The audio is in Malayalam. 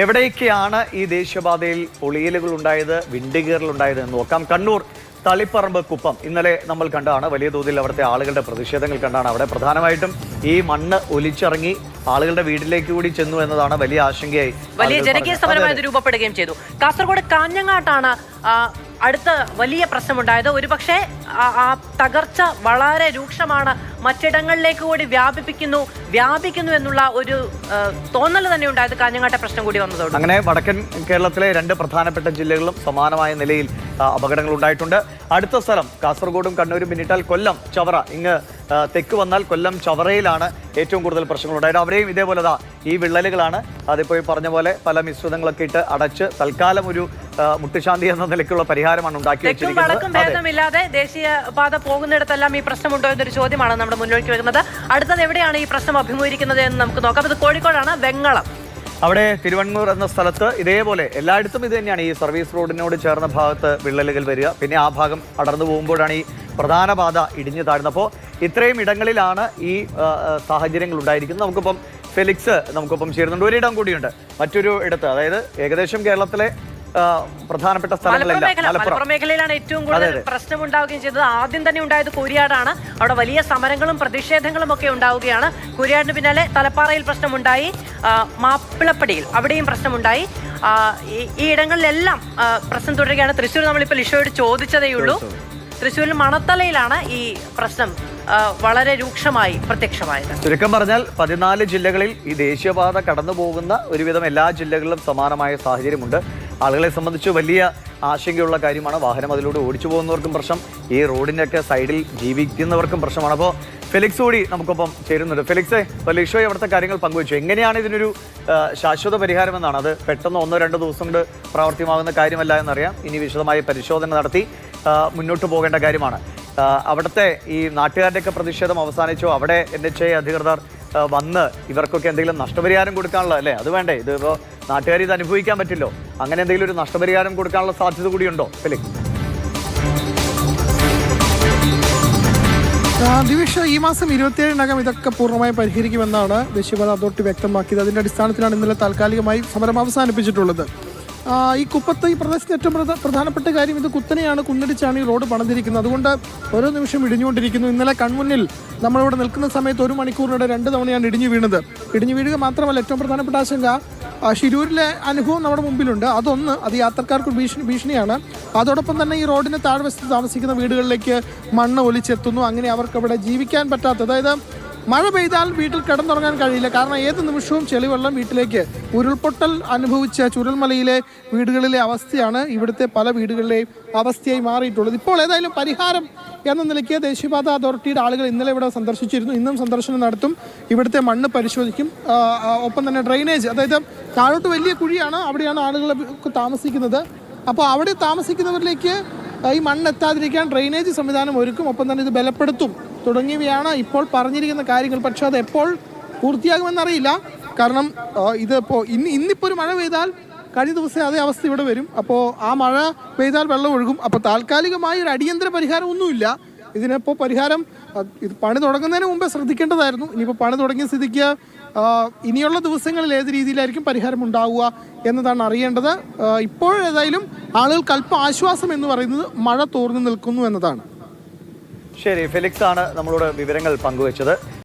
എവിടെയൊക്കെയാണ് ഈ ദേശീയപാതയിൽ പൊളിയലുകൾ ഉണ്ടായത് വിണ്ടുകീറൽ ഉണ്ടായത് എന്ന് നോക്കാം. കണ്ണൂർ തളിപ്പറമ്പ് കുപ്പം ഇന്നലെ നമ്മൾ കണ്ടാണ് വലിയ തോതിൽ അവിടുത്തെ ആളുകളുടെ പ്രതിഷേധങ്ങൾ കണ്ടാണ് അവിടെ. പ്രധാനമായിട്ടും ഈ മണ്ണ് ഒലിച്ചിറങ്ങി ആളുകളുടെ വീട്ടിലേക്ക് കൂടി ചെന്നു എന്നതാണ് വലിയ ആശങ്കയായി വലിയ ജനകീയ സമരമായി രൂപപ്പെടുകയും ചെയ്തു. കാസർഗോഡ് കാഞ്ഞങ്ങാട്ടാണ് അടുത്ത വലിയ പ്രശ്നമുണ്ടായത്. ഒരുപക്ഷെ ആ തകർച്ച വളരെ രൂക്ഷമാണ്. മറ്റിടങ്ങളിലേക്ക് കൂടി വ്യാപിപ്പിക്കുന്നു വ്യാപിക്കുന്നു എന്നുള്ള ഒരു തോന്നൽ തന്നെ ഉണ്ടായത് കാഞ്ഞങ്ങാട്ടെ പ്രശ്നം കൂടി വന്നതോട്. അങ്ങനെ വടക്കൻ കേരളത്തിലെ രണ്ട് പ്രധാനപ്പെട്ട ജില്ലകളിലും സമാനമായ നിലയിൽ അപകടങ്ങൾ ഉണ്ടായിട്ടുണ്ട്. അടുത്ത സ്ഥലം കാസർഗോഡും കണ്ണൂരും പിന്നിട്ടാൽ കൊല്ലം ചവറ. ഇങ്ങ് തെക്ക് വന്നാൽ കൊല്ലം ചവറയിലാണ് ഏറ്റവും കൂടുതൽ പ്രശ്നങ്ങൾ ഉണ്ടായത്. അവരെയും ഇതേപോലെ താ ഈ വിള്ളലുകളാണ്. അതിപ്പോൾ ഈ പറഞ്ഞ പോലെ പല മിശ്രിതങ്ങളൊക്കെ ഇട്ട് അടച്ച് തൽക്കാലം ഒരു മുട്ടുശാന്തി എന്ന നിലയ്ക്കുള്ള പരിഹാരമാണ് ഉണ്ടാക്കി വെച്ചിരിക്കുന്നത്. ഭേദമില്ലാതെ ദേശീയ പാത പോകുന്നിടത്തെല്ലാം ഈ പ്രശ്നമുണ്ടോ എന്നൊരു ചോദ്യമാണ് നമ്മുടെ മുന്നോട്ട് വെക്കുന്നത് അടുത്തത് എവിടെയാണ് ഈ പ്രശ്നം അഭിമുഖീകരിക്കുന്നത് എന്ന് നമുക്ക് നോക്കാം. ഇത് കോഴിക്കോടാണ് വെങ്ങളം. അവിടെ തിരുവണ്ണൂർ എന്ന സ്ഥലത്ത് ഇതേപോലെ എല്ലായിടത്തും ഇത് തന്നെയാണ് ഈ സർവീസ് റോഡിനോട് ചേർന്ന ഭാഗത്ത് വിള്ളലുകൾ വരിക. പിന്നെ ആ ഭാഗം അടർന്നു പോകുമ്പോഴാണ് ഈ പ്രധാന പാത ഇടിഞ്ഞു താഴ്ന്നപ്പോൾ ഇത്രയും ഇടങ്ങളിലാണ് ഈ സാഹചര്യങ്ങൾ ഉണ്ടായിരിക്കുന്നത്. നമുക്കിപ്പം ഫെലിക്സ് നമുക്കിപ്പം ചേരുന്നുണ്ട്. ഒരിടം കൂടിയുണ്ട്. മറ്റൊരു ഇടത്ത് അതായത് ഏകദേശം കേരളത്തിലെ പ്രധാനപ്പെട്ട സ്ഥലങ്ങളെല്ലാം മലപ്പുറം. മേഖലയിലാണ് ഏറ്റവും കൂടുതൽ. പ്രശ്നം ഉണ്ടാവുകയും ചെയ്തത്. ആദ്യം തന്നെ ഉണ്ടായത് കൂരിയാടാണ്. അവിടെ വലിയ സമരങ്ങളും പ്രതിഷേധങ്ങളും ഒക്കെ ഉണ്ടാവുകയാണ്. കൂരിയാടിന് പിന്നാലെ തലപ്പാറയിൽ പ്രശ്നമുണ്ടായി. മാപ്പിളപ്പടിയിൽ അവിടെയും പ്രശ്നമുണ്ടായി. ഈ ഇടങ്ങളിലെല്ലാം പ്രശ്നം തുടരുകയാണ്. തൃശ്ശൂർ നമ്മളിപ്പോൾ ലിഷോയോട് ചോദിച്ചതേ ഉള്ളൂ. തൃശ്ശൂരിൽ മണത്തലയിലാണ് ഈ പ്രശ്നം വളരെ രൂക്ഷമായി പ്രത്യക്ഷമായത്. ചുരുക്കം പറഞ്ഞാൽ പതിനാല് ജില്ലകളിൽ ഈ ദേശീയപാത കടന്നു പോകുന്ന ഒരുവിധം എല്ലാ ജില്ലകളിലും സമാനമായ സാഹചര്യമുണ്ട്. ആളുകളെ സംബന്ധിച്ച് വലിയ ആശങ്കയുള്ള കാര്യമാണ്. വാഹനം അതിലൂടെ ഓടിച്ചു പോകുന്നവർക്കും പ്രശ്നം. ഈ റോഡിന്റെയൊക്കെ സൈഡിൽ ജീവിക്കുന്നവർക്കും പ്രശ്നമാണ്. അപ്പോൾ ഫെലിക്സ് കൂടി നമുക്കൊപ്പം ചേരുന്നുണ്ട്. ഫെലിക്സ് ലിഷോയെ അവിടുത്തെ കാര്യങ്ങൾ പങ്കുവച്ചു. എങ്ങനെയാണ് ഇതിനൊരു ശാശ്വത പരിഹാരം എന്നാണ് അത് പെട്ടെന്ന് ഒന്നോ രണ്ടോ ദിവസം കൊണ്ട് പ്രാവർത്തികമാകുന്ന കാര്യമല്ല എന്നറിയാം. ഇനി വിശദമായ പരിശോധന നടത്തി മുന്നോട്ട് പോകേണ്ട കാര്യമാണ്. അവിടുത്തെ ഈ നാട്ടുകാരുടെയൊക്കെ പ്രതിഷേധം അവസാനിച്ചോ. അവിടെ എൻ എച്ച് ഐ അധികൃതർ വന്ന് ഇവർക്കൊക്കെ എന്തെങ്കിലും നഷ്ടപരിഹാരം കൊടുക്കാനുള്ള അല്ലേ? അത് വേണ്ടേ? ഇതിപ്പോൾ നാട്ടുകാർ ഇത് അനുഭവിക്കാൻ പറ്റില്ലോ. അങ്ങനെ എന്തെങ്കിലും ഒരു നഷ്ടപരിഹാരം കൊടുക്കാനുള്ള സാധ്യത കൂടിയുണ്ടോ ഫിലിക്സ് ആ, ദിവിഷ ഈ മാസം ഇരുപത്തിയേഴിനകം ഇതൊക്കെ പൂർണമായും പരിഹരിക്കുമെന്നാണ് ദേശീയപാത അതോറിറ്റി വ്യക്തമാക്കിയത്. അതിന്റെ അടിസ്ഥാനത്തിലാണ് ഇന്നലെ താൽക്കാലികമായി സമരം അവസാനിപ്പിച്ചിട്ടുള്ളത്. ഈ കുപ്പത്ത് ഈ പ്രദേശത്ത് ഏറ്റവും പ്രധ- പ്രധാനപ്പെട്ട കാര്യം ഇത് കുത്തനെയാണ് കുന്നടിച്ചാണ് ഈ റോഡ് പണിതിരിക്കുന്നത്. അതുകൊണ്ട് ഓരോ നിമിഷം ഇടിഞ്ഞുകൊണ്ടിരിക്കുന്നു. ഇന്നലെ കൺമുന്നിൽ നമ്മളിവിടെ നിൽക്കുന്ന സമയത്ത് ഒരു മണിക്കൂറിനിടെ രണ്ട് തവണയാണ് ഇടിഞ്ഞു വീണത്. ഇടിഞ്ഞു വീഴുക മാത്രമല്ല ഏറ്റവും പ്രധാനപ്പെട്ട ആശങ്ക ഷിരൂരിലെ അനുഭവം നമ്മുടെ മുമ്പിലുണ്ട്. അതൊന്ന് അത് യാത്രക്കാർക്ക് ഭീഷണി ഭീഷണിയാണ്. അതോടൊപ്പം തന്നെ ഈ റോഡിന് താഴ്വശത്ത് താമസിക്കുന്ന വീടുകളിലേക്ക് മണ്ണ് ഒലിച്ചെത്തുന്നു. അങ്ങനെ അവർക്ക് അവിടെ ജീവിക്കാൻ പറ്റാത്ത അതായത് മഴ പെയ്താൽ വീട്ടിൽ കിടന്നുറങ്ങാൻ കഴിയില്ല. കാരണം ഏത് നിമിഷവും ചെളിവെള്ളം വീട്ടിലേക്ക് ഉരുൾപൊട്ടൽ അനുഭവിച്ച ചുരൽമലയിലെ വീടുകളിലെ അവസ്ഥയാണ് ഇവിടുത്തെ പല വീടുകളിലെയും അവസ്ഥയായി മാറിയിട്ടുള്ളത്. ഇപ്പോൾ ഏതായാലും പരിഹാരം എന്ന നിലയ്ക്ക് ദേശീയപാത അതോറിറ്റിയുടെ ആളുകൾ ഇന്നലെ ഇവിടെ സന്ദർശിച്ചിരുന്നു. ഇന്നും സന്ദർശനം നടത്തും. ഇവിടുത്തെ മണ്ണ് പരിശോധിക്കും. ഒപ്പം തന്നെ ഡ്രെയിനേജ് അതായത് താഴോട്ട് വലിയ കുഴിയാണ് അവിടെയാണ് ആളുകൾ താമസിക്കുന്നത്. അപ്പോൾ അവിടെ താമസിക്കുന്നവരിലേക്ക് ഈ മണ്ണ് എത്താതിരിക്കാൻ ഡ്രെയിനേജ് സംവിധാനം ഒരുക്കും. ഒപ്പം തന്നെ ഇത് ബലപ്പെടുത്തും. തുടങ്ങിയവയാണ് ഇപ്പോൾ പറഞ്ഞിരിക്കുന്ന കാര്യങ്ങൾ. പക്ഷേ അത് എപ്പോൾ പൂർത്തിയാകുമെന്നറിയില്ല. കാരണം ഇതിപ്പോൾ ഇന്ന് ഇന്നിപ്പോൾ ഒരു മഴ പെയ്താൽ കഴിഞ്ഞ ദിവസം അതേ അവസ്ഥ ഇവിടെ വരും. അപ്പോൾ ആ മഴ പെയ്താൽ വെള്ളം ഒഴുകും. അപ്പോൾ താൽക്കാലികമായി ഒരു അടിയന്തര പരിഹാരം ഒന്നുമില്ല. ഇതിനിപ്പോൾ പരിഹാരം ഇത് പണി തുടങ്ങുന്നതിന് മുമ്പേ ശ്രദ്ധിക്കേണ്ടതായിരുന്നു. ഇനിയിപ്പോൾ പണി തുടങ്ങിയ സ്ഥിതിക്ക് ഇനിയുള്ള ദിവസങ്ങളിൽ ഏത് രീതിയിലായിരിക്കും പരിഹാരം ഉണ്ടാവുക എന്നതാണ് അറിയേണ്ടത്. ഇപ്പോഴേതായാലും ആളുകൾക്ക് അല്പം ആശ്വാസം എന്ന് പറയുന്നത് മഴ തോർന്നു നിൽക്കുന്നു എന്നതാണ്. ശരി ഫെലിക്സ് ആണ് നമ്മളോട് വിവരങ്ങൾ പങ്കുവച്ചത്.